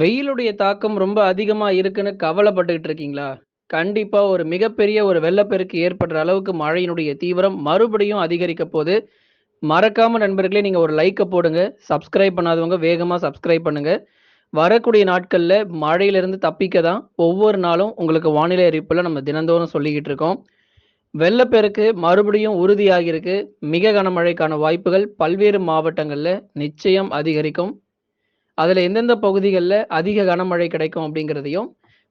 வெயிலுடைய தாக்கம் ரொம்ப அதிகமா இருக்குன்னு கவலைப்பட்டுக்கிட்டு இருக்கீங்களா? கண்டிப்பா ஒரு மிகப்பெரிய ஒரு வெள்ளப்பெருக்கு ஏற்படுற அளவுக்கு மழையினுடைய தீவிரம் மறுபடியும் அதிகரிக்க போது. மறக்காம நண்பர்களே நீங்க ஒரு லைக்கை போடுங்க. சப்ஸ்கிரைப் பண்ணாதவங்க வேகமா சப்ஸ்கிரைப் பண்ணுங்க. வரக்கூடிய நாட்கள்ல மழையிலிருந்து தப்பிக்க தான் ஒவ்வொரு நாளும் உங்களுக்கு வானிலை அறிவிப்புல நம்ம தினந்தோறும் சொல்லிக்கிட்டு இருக்கோம். வெள்ளப்பெருக்கு மறுபடியும் உறுதியாகியிருக்கு. மிக கனமழைக்கான வாய்ப்புகள் பல்வேறு மாவட்டங்கள்ல நிச்சயம் அதிகரிக்கும். அதில் எந்தெந்த பகுதிகளில் அதிக கனமழை கிடைக்கும் அப்படிங்கிறதையும்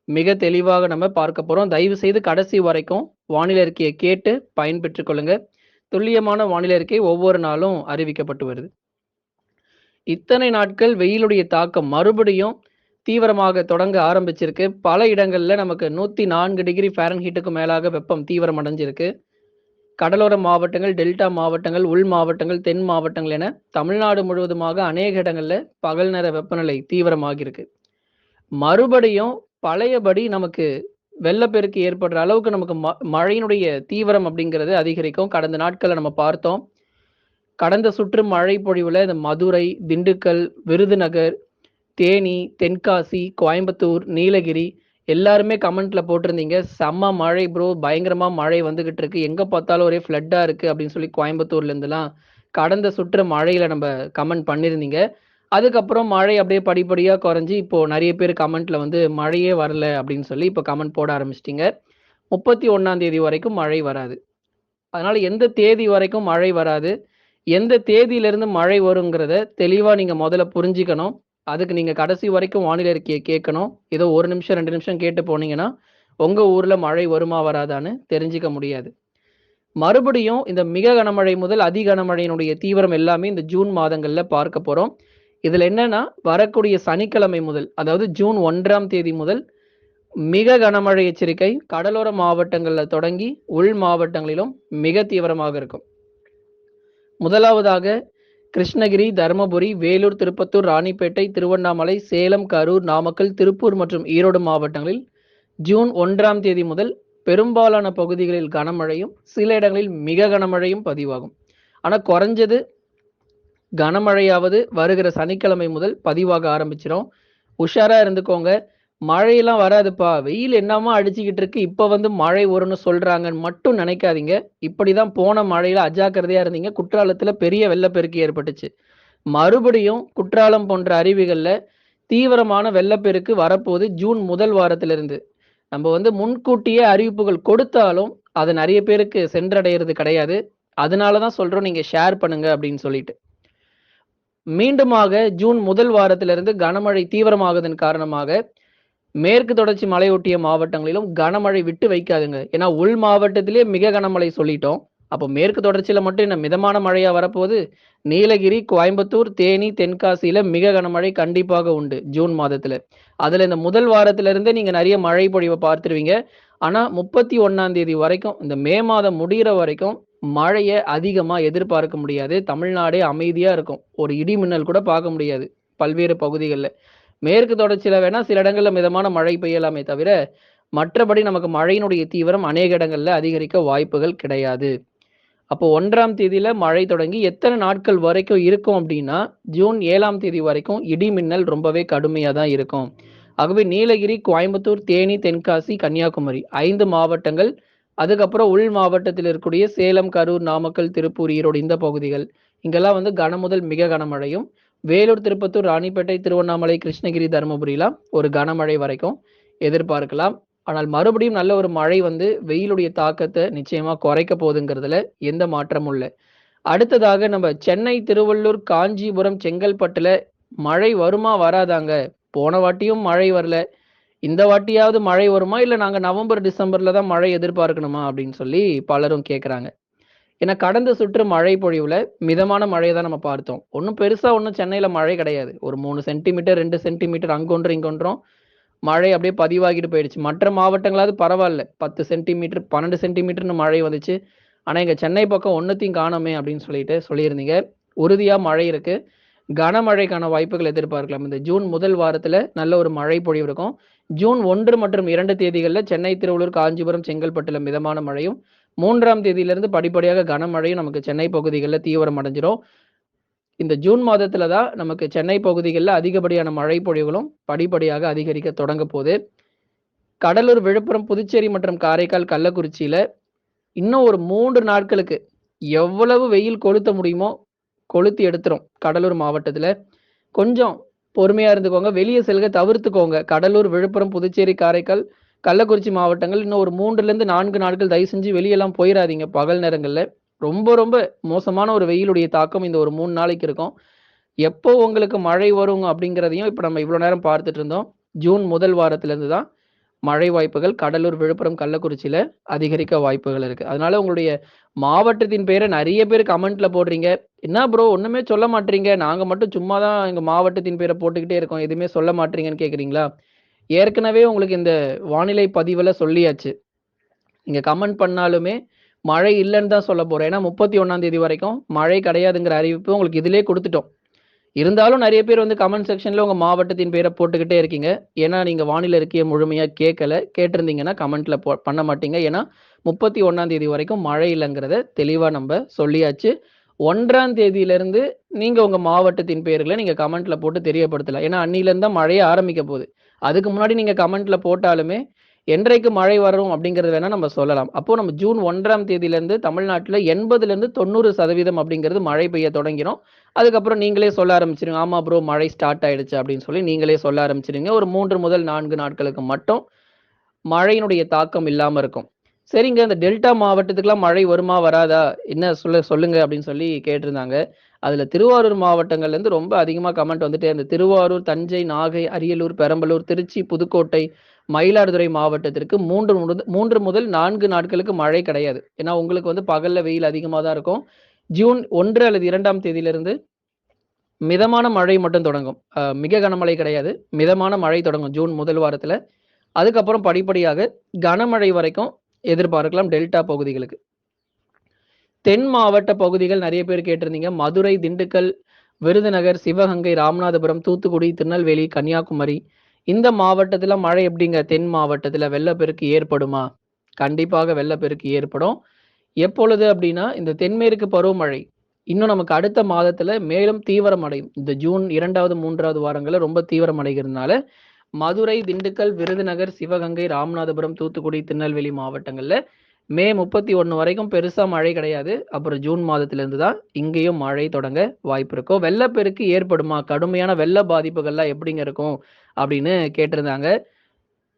மிக தெளிவாக நம்ம பார்க்க போகிறோம் தயவு செய்து கடைசி வரைக்கும் வானிலை அறிக்கையை கேட்டு பயன்பெற்றுக் கொள்ளுங்க. துல்லியமான வானிலை அறிக்கை ஒவ்வொரு நாளும் அறிவிக்கப்பட்டு வருது. இத்தனை நாட்கள் வெயிலுடைய தாக்கம் மறுபடியும் தீவிரமாக தொடங்க ஆரம்பிச்சிருக்கு. பல இடங்கள்ல நமக்கு 104 டிகிரி ஃபாரன்ஹீட்டுக்கு மேலாக வெப்பம் தீவிரம் அடைஞ்சிருக்கு. கடலோர மாவட்டங்கள், டெல்டா மாவட்டங்கள், உள் மாவட்டங்கள், தென் மாவட்டங்கள் என தமிழ்நாடு முழுவதுமாக அநேக இடங்களில் பகல் நேர வெப்பநிலை தீவிரமாகியிருக்கு. மறுபடியும் பழையபடி நமக்கு வெள்ளப்பெருக்கு ஏற்படுற அளவுக்கு நமக்கு ம மழையினுடைய தீவிரம் அப்படிங்கிறது அதிகரிக்கும். கடந்த நாட்களில் நம்ம பார்த்தோம். கடந்த சுற்று மழை பொழிவில் இந்த மதுரை, திண்டுக்கல், விருதுநகர், தேனி, தென்காசி, கோயம்புத்தூர், நீலகிரி எல்லாருமே கமெண்ட்ல போட்டிருந்தீங்க. "செம்ம மழை ப்ரோ! பயங்கரமா மழை வந்துகிட்டு இருக்கு. எங்க பார்த்தாலும் ஒரே ஃப்ளட்டா இருக்கு." அப்படின்னு சொல்லி கோயம்புத்தூர்ல இருந்துலாம் கடந்த சுற்று மழையில நம்ம கமெண்ட் பண்ணியிருந்தீங்க. அதுக்கப்புறம் மழை அப்படியே படிப்படியா குறைஞ்சி இப்போ நிறைய பேர் கமெண்ட்ல வந்து "மழையே வரல." அப்படின்னு சொல்லி இப்போ கமெண்ட் போட ஆரம்பிச்சிட்டிங்க முப்பத்தி ஒன்னாம் தேதி வரைக்கும் மழை வராது. அதனால எந்த தேதி வரைக்கும் மழை வராது, எந்த தேதியிலிருந்து மழை வருங்கிறத தெளிவா நீங்க முதல்ல புரிஞ்சுக்கணும். அதுக்கு நீங்கள் கடைசி வரைக்கும் வானிலை அறிக்கைய கேட்கணும். ஏதோ ஒரு நிமிஷம், ரெண்டு நிமிஷம் கேட்டு போனீங்கன்னா, உங்கள் ஊரில் மழை வருமா வராதான்னு தெரிஞ்சுக்க முடியாது. மறுபடியும் இந்த மிக கனமழை முதல் அதி கனமழையினுடைய தீவிரம் எல்லாமே இந்த ஜூன் மாதங்களில் பார்க்க போகிறோம் இதில் என்னன்னா, வரக்கூடிய சனிக்கிழமை முதல் அதாவது ஜூன் ஒன்றாம் தேதி முதல் மிக கனமழை எச்சரிக்கை கடலோர மாவட்டங்களில் தொடங்கி உள் மாவட்டங்களிலும் மிக தீவிரமாக இருக்கும். முதலாவதாக கிருஷ்ணகிரி, தர்மபுரி, வேலூர், திருப்பத்தூர், ராணிப்பேட்டை, திருவண்ணாமலை, சேலம், கரூர், நாமக்கல், திருப்பூர் மற்றும் ஈரோடு மாவட்டங்களில் ஜூன் ஒன்றாம் தேதி முதல் பெரும்பாலான பகுதிகளில் கனமழையும், சில இடங்களில் மிக கனமழையும் பதிவாகும். ஆனால் குறைஞ்சது கனமழையாவது வருகிற சனிக்கிழமை முதல் பதிவாக ஆரம்பிச்சிடும் உஷாராக இருந்துக்கோங்க. மழையெல்லாம் வராதுப்பா, வெயில் என்னம்மா அடிச்சுக்கிட்டு இருக்கு, இப்போ வந்து மழை வரும்னு சொல்றாங்கன்னு மட்டும் நினைக்காதீங்க. இப்படிதான் போன மழையில அஜாக்கிரதையா இருந்தீங்க. குற்றாலத்துல பெரிய வெள்ளப்பெருக்கு ஏற்பட்டுச்சு. மறுபடியும் குற்றாலம் போன்ற அருவிகள்ல தீவிரமான வெள்ளப்பெருக்கு வரப்போது ஜூன் முதல் வாரத்திலிருந்து. நம்ம வந்து முன்கூட்டியே அறிவிப்புகள் கொடுத்தாலும், அது நிறைய பேருக்கு சென்றடைகிறது கிடையாது. அதனால தான் சொல்றோம் நீங்க ஷேர் பண்ணுங்க அப்படின்னு சொல்லிட்டு. மீண்டுமாக ஜூன் முதல் வாரத்திலிருந்து கனமழை தீவிரமாகுதன் காரணமாக, மேற்கு தொடர்ச்சி மலையொட்டிய மாவட்டங்களிலும் கனமழை விட்டு வைக்காதுங்க. ஏன்னா உள் மாவட்டத்திலே மிக கனமழை சொல்லிட்டோம். அப்போ மேற்கு தொடர்ச்சியில் மட்டும் என்ன மிதமான மழையாக வரப்போது? நீலகிரி, கோயம்புத்தூர், தேனி, தென்காசியில் மிக கனமழை கண்டிப்பாக உண்டு ஜூன் மாதத்தில் அதில் இந்த முதல் வாரத்திலிருந்தே நீங்கள் நிறைய மழை பொழிவை பார்த்துருவீங்க. ஆனால் முப்பத்தி ஒன்றாம் தேதி வரைக்கும் இந்த மே மாதம் முடிகிற வரைக்கும் மழையை அதிகமாக எதிர்பார்க்க முடியாது. தமிழ்நாடே அமைதியாக இருக்கும். ஒரு இடி மின்னல் கூட பார்க்க முடியாது பல்வேறு பகுதிகளில் மேற்கு தொடர்ச்சியில வேணா சில இடங்கள்ல மிதமான மழை பெய்யலாமே தவிர, மற்றபடி நமக்கு மழையினுடைய தீவிரம் அநேக இடங்கள்ல அதிகரிக்க வாய்ப்புகள் கிடையாது. அப்போ ஒன்றாம் தேதியில மழை தொடங்கி எத்தனை நாட்கள் வரைக்கும் இருக்கும் அப்படின்னா, ஜூன் ஏழாம் தேதி வரைக்கும் இடி மின்னல் ரொம்பவே கடுமையா தான் இருக்கும். ஆகவே நீலகிரி, கோயம்புத்தூர், தேனி, தென்காசி, கன்னியாகுமரி ஐந்து மாவட்டங்கள், அதுக்கப்புறம் உள் மாவட்டத்தில் இருக்கக்கூடிய சேலம், கரூர், நாமக்கல், திருப்பூர், ஈரோடு இந்த பகுதிகள். இங்கெல்லாம் வந்து கன முதல் மிக கனமழையும், வேலூர், திருப்பத்தூர், ராணிப்பேட்டை, திருவண்ணாமலை, கிருஷ்ணகிரி, தர்மபுரிலாம் ஒரு கனமழை வரைக்கும் எதிர்பார்க்கலாம். ஆனால் மறுபடியும் நல்ல ஒரு மழை வந்து வெயிலுடைய தாக்கத்தை நிச்சயமாக குறைக்க போகுதுங்கிறதுல எந்த மாற்றமும் இல்லை அடுத்ததாக நம்ம சென்னை, திருவள்ளூர், காஞ்சிபுரம், செங்கல்பட்டுல மழை வருமா வராதாங்க? போன வாட்டியும் மழை வரல. இந்த வாட்டியாவது மழை வருமா? இல்லை நாங்கள் நவம்பர், டிசம்பர்ல தான் மழை எதிர்பார்க்கணுமா? அப்படின்னு சொல்லி பலரும் கேட்குறாங்க ஏன்னா கடந்த சுற்று மழை பொழிவுல மிதமான மழையை தான் நம்ம பார்த்தோம். ஒன்றும் பெருசா ஒன்றும் சென்னையில மழை கிடையாது. ஒரு மூணு சென்டிமீட்டர், ரெண்டு சென்டிமீட்டர் அங்கொன்றும், இங்கொன்றும் மழை அப்படியே பதிவாகிட்டு போயிடுச்சு. மற்ற மாவட்டங்களாவது பரவாயில்ல பத்து சென்டிமீட்டர், பன்னெண்டு சென்டிமீட்டர்னு மழை வந்துச்சு. ஆனா எங்க சென்னை பக்கம் ஒண்ணுத்தையும் காணோமே அப்படின்னு சொல்லிட்டு சொல்லியிருந்தீங்க. உறுதியா மழை இருக்கு. கனமழைக்கான வாய்ப்புகள் எதிர்பார்க்கலாம். இந்த ஜூன் முதல் வாரத்துல நல்ல ஒரு மழை பொழிவு இருக்கும். ஜூன் ஒன்று மற்றும் இரண்டு தேதிகளில் சென்னை, திருவள்ளூர், காஞ்சிபுரம், செங்கல்பட்டுல மிதமான மழையும், மூன்றாம் தேதியிலிருந்து படிப்படியாக கனமழையும் நமக்கு சென்னை பகுதிகளில் தீவிரம் அடைஞ்சிரும். இந்த ஜூன் மாதத்துல தான் நமக்கு சென்னை பகுதிகளில் அதிகப்படியான மழை பொழிவுகளும் படிப்படியாக அதிகரிக்க தொடங்க போகுது. கடலூர் விழுப்புரம் புதுச்சேரி மற்றும் காரைக்கால் கள்ளக்குறிச்சியில இன்னும் ஒரு மூன்று நாட்களுக்கு எவ்வளவு வெயில் கொளுத்த முடியுமோ கொளுத்தி எடுத்துரும் கடலூர் மாவட்டத்துல. கொஞ்சம் பொறுமையா இருந்துக்கோங்க. வெளியே செல்க தவிர்த்துக்கோங்க. கடலூர் விழுப்புரம் புதுச்சேரி காரைக்கால் கள்ளக்குறிச்சி மாவட்டங்கள் இன்னும் ஒரு மூன்றுலேருந்து நான்கு நாட்கள் தயவு செஞ்சு வெளியெல்லாம் போயிடாதீங்க பகல் நேரங்களில் ரொம்ப ரொம்ப மோசமான ஒரு வெயிலுடைய தாக்கம் இந்த ஒரு மூணு நாளைக்கு இருக்கும். எப்போ உங்களுக்கு மழை வரும் அப்படிங்கிறதையும் இப்போ நம்ம இவ்வளோ நேரம் பார்த்துட்டு இருந்தோம். ஜூன் முதல் வாரத்திலேருந்து தான் மழை வாய்ப்புகள் கடலூர் விழுப்புரம் கள்ளக்குறிச்சியில் அதிகரிக்க வாய்ப்புகள் இருக்குது அதனால உங்களுடைய மாவட்டத்தின் பேரை நிறைய பேர் கமெண்ட்ல போடுறீங்க. என்ன ப்ரோ ஒன்றுமே சொல்ல மாட்டீங்க. நாங்கள் மட்டும் சும்மா தான் எங்கள் மாவட்டத்தின் பேரை போட்டுக்கிட்டே இருக்கோம். எதுவுமே சொல்ல மாட்டீங்கன்னு கேட்குறீங்களா ஏற்கனவே உங்களுக்கு இந்த வானிலை பதிவில் சொல்லியாச்சு. நீங்கள் கமெண்ட் பண்ணாலுமே மழை இல்லைன்னு தான் சொல்ல போறேன் ஏன்னா முப்பத்தி ஒன்றாம் தேதி வரைக்கும் மழை கிடையாதுங்கிற அறிவிப்பு உங்களுக்கு இதிலே கொடுத்துட்டோம். இருந்தாலும் நிறைய பேர் வந்து கமெண்ட் செக்ஷனில் உங்கள் மாவட்டத்தின் பேரை போட்டுக்கிட்டே இருக்கீங்க. ஏன்னா நீங்கள் வானிலை இருக்கையே முழுமையாக கேட்கல கேட்டிருந்தீங்கன்னா கமெண்ட்டில் போ பண்ண மாட்டீங்க. ஏன்னா முப்பத்தி ஒன்றாம் தேதி வரைக்கும் மழை இல்லைங்கிறத தெளிவாக நம்ம சொல்லியாச்சு. ஒன்றாம் தேதியிலேருந்து நீங்கள் உங்கள் மாவட்டத்தின் பேர்களை நீங்கள் கமெண்ட்டில் போட்டு தெரியப்படுத்தலாம். ஏன்னா அன்னில தான் மழையே ஆரம்பிக்க போகுது. அதுக்கு முன்னாடி நீங்க கமெண்ட்ல போட்டாலுமே என்றைக்கு மழை வரும்? அப்படிங்கிறது வேணா நம்ம சொல்லலாம். அப்போ நம்ம ஜூன் ஒன்றாம் தேதியிலேருந்து தமிழ்நாட்டில் எண்பதுலேருந்து தொண்ணூறு சதவீதம் அப்படிங்கிறது மழை பெய்ய தொடங்கிடும் அதுக்கப்புறம் நீங்களே சொல்ல ஆரம்பிச்சிருங்க ஆமா ப்ரோ மழை ஸ்டார்ட் ஆயிடுச்சு அப்படின்னு சொல்லி நீங்களே சொல்ல ஆரம்பிச்சிருங்க. ஒரு மூன்று முதல் நான்கு நாட்களுக்கு மட்டும் மழையினுடைய தாக்கம் இல்லாமல் இருக்கும். சரிங்க இந்த டெல்டா மாவட்டத்துக்குலாம் மழை வருமா வராதா? என்ன சொல்ல சொல்லுங்க அப்படின்னு சொல்லி கேட்டிருந்தாங்க. அதுல திருவாரூர் மாவட்டங்கள்ல இருந்து ரொம்ப அதிகமா கமெண்ட் வந்துட்டே இருந்தது. திருவாரூர் தஞ்சை நாகை அரியலூர் பெரம்பலூர் திருச்சி புதுக்கோட்டை மயிலாடுதுறை மாவட்டத்திற்கு மூன்று மூன்று முதல் நான்கு நாட்களுக்கு மழை கிடையாது. ஏன்னா உங்களுக்கு வந்து பகல்ல வெயில் அதிகமாக தான் இருக்கும். ஜூன் ஒன்று அல்லது இரண்டாம் தேதியிலிருந்து மிதமான மழை மட்டும் தொடங்கும். மிக கனமழை கிடையாது. மிதமான மழை தொடங்கும் ஜூன் முதல் வாரத்தில். அதுக்கப்புறம் படிப்படியாக கனமழை வரைக்கும் எதிர்பார்க்கலாம் டெல்டா பகுதிகளுக்கு. தென் மாவட்ட பகுதிகள் நிறைய பேர் கேட்டிருந்தீங்க. மதுரை திண்டுக்கல் விருதுநகர் சிவகங்கை ராமநாதபுரம் தூத்துக்குடி திருநெல்வேலி கன்னியாகுமரி. இந்த மாவட்டத்தில் மழை எப்படிங்க? தென் மாவட்டத்தில் வெள்ளப்பெருக்கு ஏற்படுமா? கண்டிப்பாக வெள்ளப்பெருக்கு ஏற்படும். எப்பொழுது அப்படின்னா இந்த தென்மேற்கு பருவமழை. இன்னும் நமக்கு அடுத்த மாதத்துல மேலும் தீவிரமடையும். இந்த ஜூன் இரண்டாவது மூன்றாவது வாரங்களில் ரொம்ப தீவிரமடைகிறதுனால மதுரை திண்டுக்கல் விருதுநகர் சிவகங்கை ராமநாதபுரம் தூத்துக்குடி திருநெல்வேலி மாவட்டங்கள்ல மே முப்பத்தி ஒன்று வரைக்கும் பெருசா மழை கிடையாது. அப்புறம் ஜூன் மாதத்திலிருந்து தான் இங்கேயும் மழை தொடங்க வாய்ப்பு இருக்கும். வெள்ளப்பெருக்கு ஏற்படுமா? கடுமையான வெள்ள பாதிப்புகள்லாம் எப்படிங்க இருக்கும்? அப்படின்னு கேட்டிருந்தாங்க.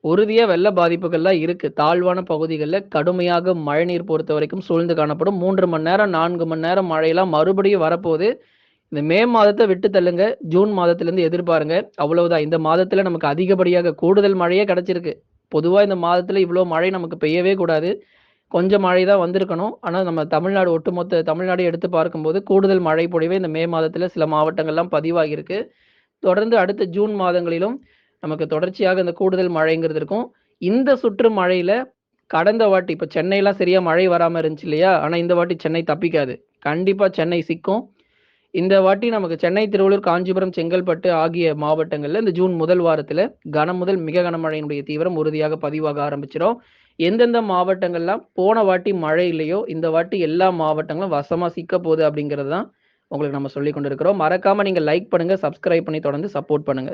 உறுதியாக வெள்ள பாதிப்புகள்லாம் இருக்கு. தாழ்வான பகுதிகளில் கடுமையாக மழைநீர் பொறுத்த வரைக்கும் சூழ்ந்து காணப்படும். மூன்று மணி நேரம் நான்கு மணி நேரம் மழையெல்லாம் மறுபடியும் வரப்போகுது. இந்த மே மாதத்தை விட்டு தள்ளுங்க. ஜூன் மாதத்திலேருந்து எதிர்பாருங்க. அவ்வளவுதான். இந்த மாதத்தில் நமக்கு அதிகப்படியாக கூடுதல் மழையே கிடச்சிருக்கு. பொதுவாக இந்த மாதத்தில் இவ்வளோ மழை நமக்கு பெய்யவே கூடாது. கொஞ்சம் மழை தான் வந்திருக்கணும். ஆனால் நம்ம தமிழ்நாடு ஒட்டுமொத்த தமிழ்நாடு எடுத்து பார்க்கும்போது கூடுதல் மழை பொழிவே இந்த மே மாதத்தில் சில மாவட்டங்கள்லாம் பதிவாகியிருக்கு. தொடர்ந்து அடுத்த ஜூன் மாதங்களிலும் நமக்கு தொடர்ச்சியாக இந்த கூடுதல் மழைங்கிறது இருக்கும். இந்த சுற்று மழையில் கடந்த வாட்டி இப்போ சென்னையெல்லாம் சரியாக மழை வராமல் இருந்துச்சு இல்லையா? ஆனால் இந்த வாட்டி சென்னை தப்பிக்காது. கண்டிப்பாக சென்னை சிக்கும். இந்த வாட்டி நமக்கு சென்னை திருவள்ளூர் காஞ்சிபுரம் செங்கல்பட்டு ஆகிய மாவட்டங்களில் இந்த ஜூன் முதல் வாரத்தில் கனம் முதல் மிக கனமழையினுடைய தீவிரம் உறுதியாக பதிவாக ஆரம்பிச்சிடும் எந்தெந்த மாவட்டங்கள்லாம் போன வாட்டி மழை இல்லையோ இந்த வாட்டி எல்லா மாவட்டங்களும் வசமாக சிக்க போகுது அப்படிங்கிறது தான் உங்களுக்கு நம்ம சொல்லி கொண்டிருக்கிறோம். மறக்காம நீங்கள் லைக் பண்ணுங்க சப்ஸ்கிரைப் பண்ணி தொடர்ந்து சப்போர்ட் பண்ணுங்க.